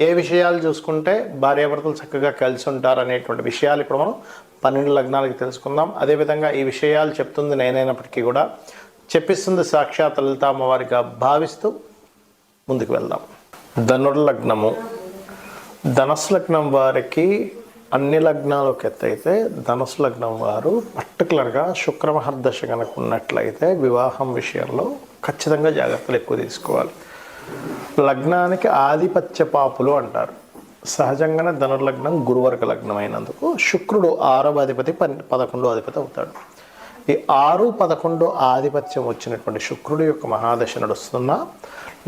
ఏ విషయాలు చూసుకుంటే భార్యాభర్తలు చక్కగా కలిసి ఉంటారు అనేటువంటి విషయాలు ఇప్పుడు మనం పన్నెండు లగ్నాలకి తెలుసుకుందాం. అదేవిధంగా ఈ విషయాలు చెప్తుంది నేనైనప్పటికీ కూడా చెప్పిస్తుంది సాక్షాత్ లలిత అమ్మవారిగా భావిస్తూ ముందుకు వెళ్దాం. ధనుర్లగ్నము. ధనస్సు లగ్నం వారికి అన్ని లగ్నాలకు ఎత్తైతే ధనుసు లగ్నం వారు పర్టికులర్గా శుక్రమహర్దశ కనుక ఉన్నట్లయితే వివాహం విషయంలో ఖచ్చితంగా జాగ్రత్తలు ఎక్కువ తీసుకోవాలి. లగ్నానికి ఆధిపత్య పాపులు అంటారు. సహజంగానే ధనుర్లగ్నం గురువర్గ లగ్నం అయినందుకు శుక్రుడు ఆరవ అధిపతి పన్ పదకొండో అధిపతి అవుతాడు. ఈ ఆరు పదకొండు ఆధిపత్యం వచ్చినటువంటి శుక్రుడి యొక్క మహాదశ నడుస్తున్నా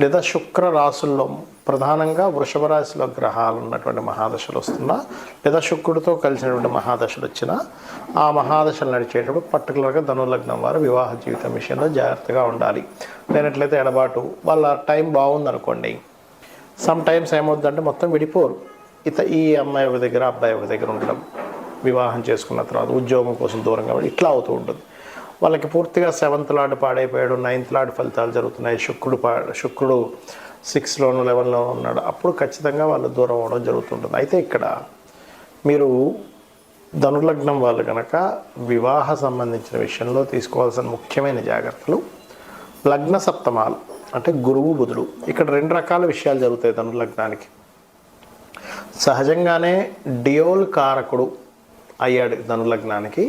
లేదా శుక్ర రాశుల్లో ప్రధానంగా వృషభ రాశిలో గ్రహాలు ఉన్నటువంటి మహాదశలు వస్తున్నా లేదా శుక్రుడితో కలిసినటువంటి మహాదశలు వచ్చినా ఆ మహాదశలు నడిచేటప్పుడు పర్టికులర్గా ధనులగ్నం వారు వివాహ జీవితం విషయంలో జాగ్రత్తగా ఉండాలి. లేనట్లయితే ఎడబాటు వాళ్ళ టైం బాగుందనుకోండి. సమ్ టైమ్స్ ఏమవుతుందంటే మొత్తం విడిపోరు. ఇత ఈ అమ్మాయి ఒక దగ్గర అబ్బాయి ఒక దగ్గర ఉండడం వివాహం చేసుకున్న తర్వాత ఉద్యోగం కోసం దూరంగా ఇట్లా అవుతూ ఉంటుంది. వాళ్ళకి పూర్తిగా సెవెంత్ లాడ్ పాడైపోయాడు నైన్త్ లాడ్ ఫలితాలు జరుగుతున్నాయి. శుక్రుడు పా శుక్రుడు సిక్స్లోనూ లెవెన్లో ఉన్నాడు. అప్పుడు ఖచ్చితంగా వాళ్ళు దూరం అవ్వడం జరుగుతుంటుంది. అయితే ఇక్కడ మీరు ధనుర్లగ్నం వాళ్ళు కనుక వివాహ సంబంధించిన విషయంలో తీసుకోవాల్సిన ముఖ్యమైన జాగ్రత్తలు. లగ్న సప్తమాలు అంటే గురువు బుధుడు ఇక్కడ రెండు రకాల విషయాలు జరుగుతాయి ధనుర్లగ్నానికి. సహజంగానే డియోల్ కారకుడు అయ్యాడు ధనుర్లగ్నానికి.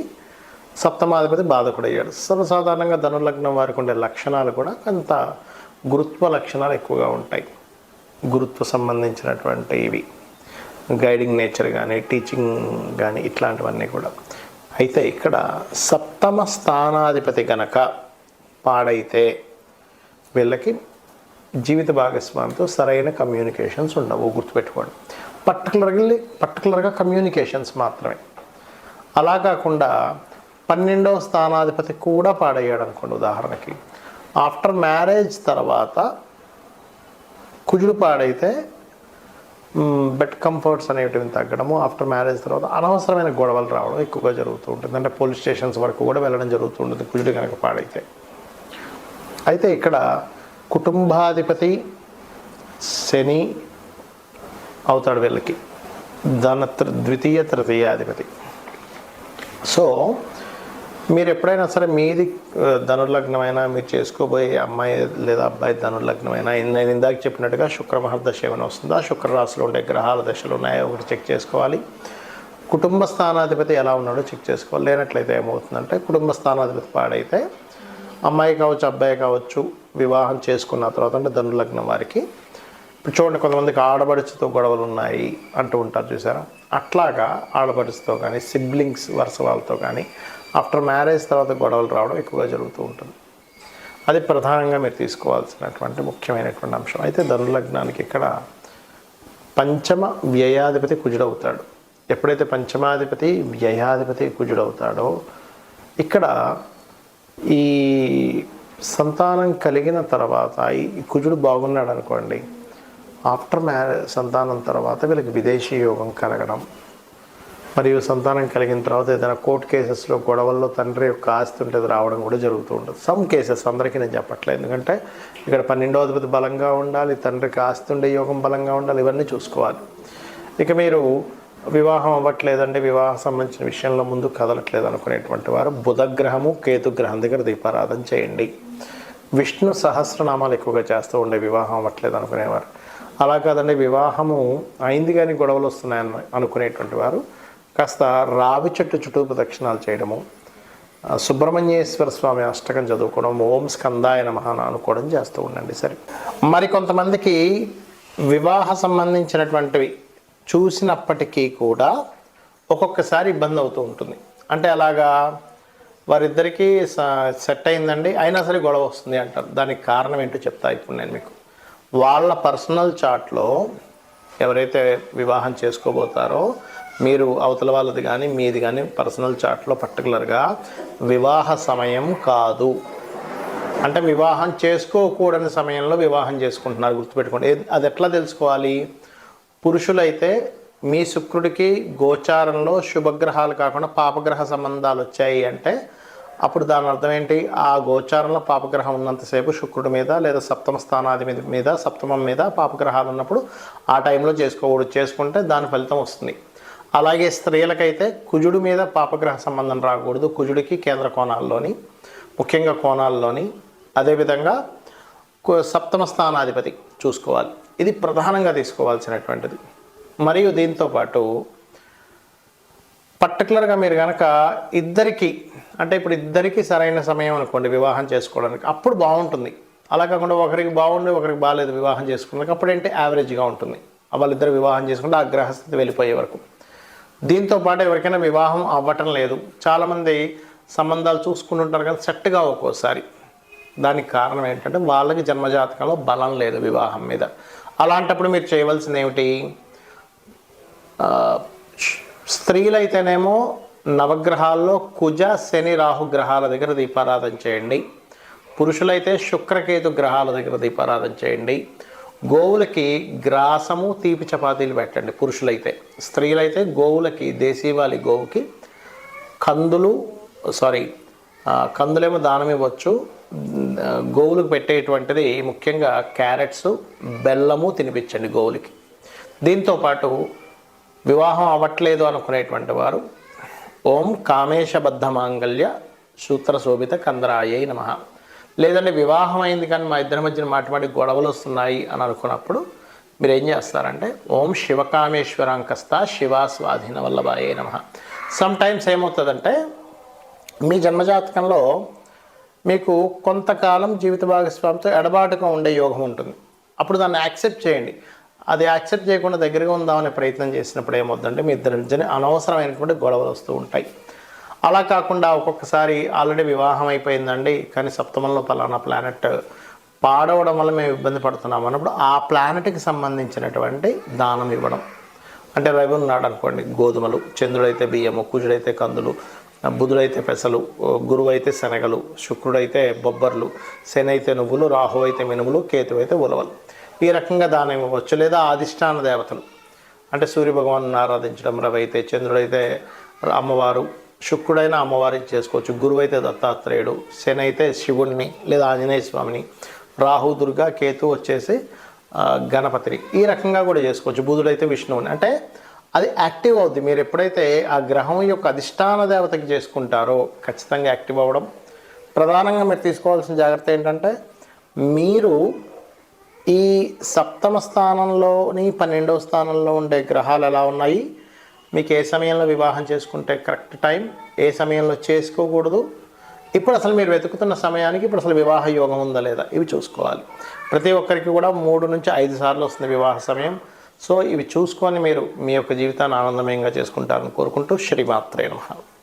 సప్తమాధిపతి బాధకుడయ్యాడు సర్వసాధారణంగా ధనుర్లగ్నం వారికి ఉండే లక్షణాలు కూడా కొంత గురుత్వ లక్షణాలు ఎక్కువగా ఉంటాయి. గురుత్వ సంబంధించినటువంటి ఇవి. గైడింగ్ నేచర్ కానీ టీచింగ్ కానీ ఇట్లాంటివన్నీ కూడా. అయితే ఇక్కడ సప్తమ స్థానాధిపతి గనక పాడైతే వీళ్ళకి జీవిత భాగస్వామితో సరైన కమ్యూనికేషన్స్ ఉండవు గుర్తుపెట్టుకోండి. పర్టికులర్గా పర్టికులర్గా కమ్యూనికేషన్స్ మాత్రమే. అలా కాకుండా పన్నెండవ స్థానాధిపతి కూడా పాడయ్యాడు అనుకోండి ఉదాహరణకి. ఆఫ్టర్ మ్యారేజ్ తర్వాత కుజుడు పాడైతే బెడ్ కంఫర్ట్స్ అనేటివి తగ్గడము. ఆఫ్టర్ మ్యారేజ్ తర్వాత అనవసరమైన గొడవలు రావడం ఎక్కువగా జరుగుతూ ఉంటుంది. అంటే పోలీస్ స్టేషన్స్ వరకు కూడా వెళ్ళడం జరుగుతూ ఉంటుంది కుజుడు కనుక పాడైతే. అయితే ఇక్కడ కుటుంబాధిపతి శని అవుతాడు వీళ్ళకి. ధన ద్వితీయ తృతీయాధిపతి సో మీరు ఎప్పుడైనా సరే మీది ధనుర్లగ్నమైనా మీరు చేసుకోబోయే అమ్మాయి లేదా అబ్బాయి ధనుర్లగ్నమైనా నేను ఇందాక చెప్పినట్టుగా శుక్ర మహర్దశ ఏమైనా వస్తుందా? శుక్రరాశిలో ఉండే గ్రహాల దశలు ఉన్నాయో? ఒకటి చెక్ చేసుకోవాలి. కుటుంబ స్థానాధిపతి ఎలా ఉన్నాడో చెక్ చేసుకోవాలి. లేనట్లయితే ఏమవుతుందంటే కుటుంబ స్థానాధిపతి పాడైతే అమ్మాయి కావచ్చు అబ్బాయి కావచ్చు వివాహం చేసుకున్న తర్వాత అంటే ధనుర్లగ్నం వారికి. ఇప్పుడు చూడండి కొంతమందికి ఆడబడుచుతో గొడవలు ఉన్నాయి అంటూ ఉంటారు చూసారా? అట్లాగా ఆడపడుచుతో కానీ సిబ్లింగ్స్ వరుస వాళ్ళతో కానీ ఆఫ్టర్ మ్యారేజ్ తర్వాత గొడవలు రావడం ఎక్కువగా జరుగుతూ ఉంటుంది. అది ప్రధానంగా మీరు తీసుకోవాల్సినటువంటి ముఖ్యమైనటువంటి అంశం. అయితే ధనులగ్నానికి ఇక్కడ పంచమ వ్యయాధిపతి కుజుడవుతాడు. ఎప్పుడైతే పంచమాధిపతి వ్యయాధిపతి కుజుడవుతాడో ఇక్కడ ఈ సంతానం కలిగిన తర్వాత ఈ కుజుడు బాగున్నాడు అనుకోండి ఆఫ్టర్ మ్యారేజ్ సంతానం తర్వాత వీళ్ళకి విదేశీ యోగం కలగడం. మరియు సంతానం కలిగిన తర్వాత ఏదైనా కోర్టు కేసెస్లో గొడవల్లో తండ్రి యొక్క ఆస్తి ఉంటే రావడం కూడా జరుగుతూ ఉంటుంది. సమ్ కేసెస్ అందరికీ నేను చెప్పట్లేదు. ఎందుకంటే ఇక్కడ పన్నెండో అధిపతి బలంగా ఉండాలి తండ్రికి ఆస్తి ఉండే యోగం బలంగా ఉండాలి ఇవన్నీ చూసుకోవాలి. ఇక మీరు వివాహం అవ్వట్లేదండి వివాహం సంబంధించిన విషయంలో ముందు కదలట్లేదు అనుకునేటువంటి వారు బుధగ్రహము కేతుగ్రహం దగ్గర దీపారాధన చేయండి. విష్ణు సహస్రనామాలు ఎక్కువగా చేస్తూ ఉండే వివాహం అవ్వట్లేదు అనుకునేవారు. అలా కాదండి వివాహము అయింది కానీ గొడవలు వస్తున్నాయని అనుకునేటువంటి వారు కాస్త రావి చెట్టు చుట్టూ ప్రదక్షిణాలు చేయడము సుబ్రహ్మణ్యేశ్వర స్వామి అష్టకం చదువుకోవడం ఓం స్కందాయ నమః అనుకోవడం చేస్తూ ఉండండి సరే. మరి కొంతమందికి వివాహ సంబంధించినటువంటివి చూసినప్పటికీ కూడా ఒక్కొక్కసారి ఇబ్బంది అవుతూ ఉంటుంది. అంటే అలాగా వారిద్దరికీ స- సెట్ అయిందండి. అయినా సరే గొడవ వస్తుంది అంటారు. దానికి కారణం ఏంటో చెప్తా ఇప్పుడు నేను మీకు. వాళ్ళ పర్సనల్ చాట్లో ఎవరైతే వివాహం చేసుకోబోతారో మీరు అవతల వాళ్ళది కానీ మీది కానీ పర్సనల్ చాట్లో పర్టికులర్గా వివాహ సమయం కాదు. అంటే వివాహం చేసుకోకూడని సమయంలో వివాహం చేసుకుంటున్నారు. గుర్తుపెట్టుకోండి. అది ఎట్లా తెలుసుకోవాలి? పురుషులైతే మీ శుక్రుడికి గోచారంలో శుభగ్రహాలు కాకుండా పాపగ్రహ సంబంధాలు వచ్చాయి అంటే అప్పుడు దాని అర్థం ఏంటి? ఆ గోచారంలో పాపగ్రహం ఉన్నంతసేపు శుక్రుడి మీద లేదా సప్తమ స్థానాది మీద మీద సప్తమం మీద పాపగ్రహాలు ఉన్నప్పుడు ఆ టైంలో చేసుకోకూడదు. చేసుకుంటే దాని ఫలితం వస్తుంది. అలాగే స్త్రీలకైతే కుజుడి మీద పాపగ్రహ సంబంధం రాకూడదు. కుజుడికి కేంద్ర కోణాల్లోని ముఖ్యంగా కోణాల్లోని అదేవిధంగా సప్తమ స్థానాధిపతి చూసుకోవాలి. ఇది ప్రధానంగా తీసుకోవాల్సినటువంటిది. మరియు దీంతో పాటు పర్టికులర్గా మీరు కనుక ఇద్దరికి అంటే ఇప్పుడు ఇద్దరికి సరైన సమయం అనుకోండి వివాహం చేసుకోవడానికి అప్పుడు బాగుంటుంది. అలా కాకుండా ఒకరికి బాగుండి ఒకరికి బాగాలేదు వివాహం చేసుకోవడానికి అప్పుడు యావరేజ్గా ఉంటుంది. వాళ్ళిద్దరు వివాహం చేసుకుంటే ఆ గ్రహస్థితి వెళ్ళిపోయే వరకు. దీంతో పాటు ఎవరికైనా వివాహం అవ్వటం లేదు. చాలామంది సంబంధాలు చూసుకుంటుంటారు కానీ సెట్గా ఒక్కోసారి. దానికి కారణం ఏంటంటే వాళ్ళకి జన్మజాతకంలో బలం లేదు వివాహం మీద. అలాంటప్పుడు మీరు చేయవలసింది ఏమిటి స్త్రీలైతేనేమో నవగ్రహాల్లో కుజ శని రాహు గ్రహాల దగ్గర దీపారాధన చేయండి. పురుషులైతే శుక్రకేతు గ్రహాల దగ్గర దీపారాధన చేయండి. గోవులకి గ్రాసము తీపి చపాతీలు పెట్టండి పురుషులైతే. స్త్రీలైతే గోవులకి దేశీవాలి గోవుకి కందులు సారీ కందులేమో దానం ఇవ్వచ్చు. గోవులకు పెట్టేటువంటిది ముఖ్యంగా క్యారెట్స్ బెల్లము తినిపించండి గోవులకి. దీంతో పాటు వివాహం అవ్వట్లేదు అనుకునేటువంటి వారు ఓం కామేశబద్ధ మాంగళ్య సూత్ర శోభిత కందరాయే నమ. లేదంటే వివాహం అయింది కానీ మా ఇద్దరి మధ్యన మాటి గొడవలు వస్తున్నాయి అని అనుకున్నప్పుడు మీరు ఏం చేస్తారంటే ఓం శివకామేశ్వరాంకస్త శివా స్వాధీన వల్లభాయే నమ. సమ్ టైమ్స్ ఏమవుతుందంటే మీ జన్మజాతకంలో మీకు కొంతకాలం జీవిత భాగస్వామితో ఎడబాటుగా ఉండే యోగం ఉంటుంది. అప్పుడు దాన్ని యాక్సెప్ట్ చేయండి. అది యాక్సెప్ట్ చేయకుండా దగ్గరగా ఉందామనే ప్రయత్నం చేసినప్పుడు ఏమవుతుందంటే మీ ఇద్దరి నుంచి అనవసరమైనటువంటి గొడవలు వస్తూ ఉంటాయి. అలా కాకుండా ఒక్కొక్కసారి ఆల్రెడీ వివాహం అయిపోయిందండి కానీ సప్తమంలో పలానా ప్లానెట్ పాడవడం వల్ల మేము ఇబ్బంది పడుతున్నాం అన్నప్పుడు ఆ ప్లానెట్కి సంబంధించినటువంటి దానం ఇవ్వడం. అంటే రవి ఉన్నాడు అనుకోండి గోధుమలు చంద్రుడైతే బియ్యము కుజుడైతే కందులు బుధుడైతే పెసలు గురువు అయితే శనగలు శుక్రుడైతే బొబ్బర్లు శని అయితే నువ్వులు రాహు అయితే మినుములు కేతు అయితే ఉలవలు. ఈ రకంగా దానం ఇవ్వచ్చు లేదా అధిష్టాన దేవతలు. అంటే సూర్యభగవాను ఆరాధించడం రవైతే అయితే చంద్రుడైతే అమ్మవారు శుక్రుడైన అమ్మవారిని చేసుకోవచ్చు. గురువు అయితే దత్తాత్రేయుడు శని అయితే శివుణ్ణి లేదా ఆంజనేయ స్వామిని రాహు దుర్గా కేతు వచ్చేసి గణపతిని. ఈ రకంగా కూడా చేసుకోవచ్చు. బుధుడైతే విష్ణువుని. అంటే అది యాక్టివ్ అవుద్ది. మీరు ఎప్పుడైతే ఆ గ్రహం యొక్క అధిష్టాన దేవతకి చేసుకుంటారో ఖచ్చితంగా యాక్టివ్ అవ్వడం. ప్రధానంగా మీరు తీసుకోవాల్సిన జాగ్రత్త ఏంటంటే మీరు ఈ సప్తమ స్థానంలోని పన్నెండవ స్థానంలో ఉండే గ్రహాలు ఎలా ఉన్నాయి? మీకు ఏ సమయంలో వివాహం చేసుకుంటే కరెక్ట్ టైం? ఏ సమయంలో చేసుకోకూడదు? ఇప్పుడు అసలు మీరు వెతుకుతున్న సమయానికి ఇప్పుడు అసలు వివాహ యోగం ఉందా లేదా? ఇవి చూసుకోవాలి. ప్రతి ఒక్కరికి కూడా మూడు నుంచి ఐదు సార్లు వస్తుంది వివాహ సమయం. సో ఇవి చూసుకొని మీరు మీ యొక్క జీవితాన్ని ఆనందమయంగా చేసుకుంటారని కోరుకుంటూ శ్రీమాత్రే నమ.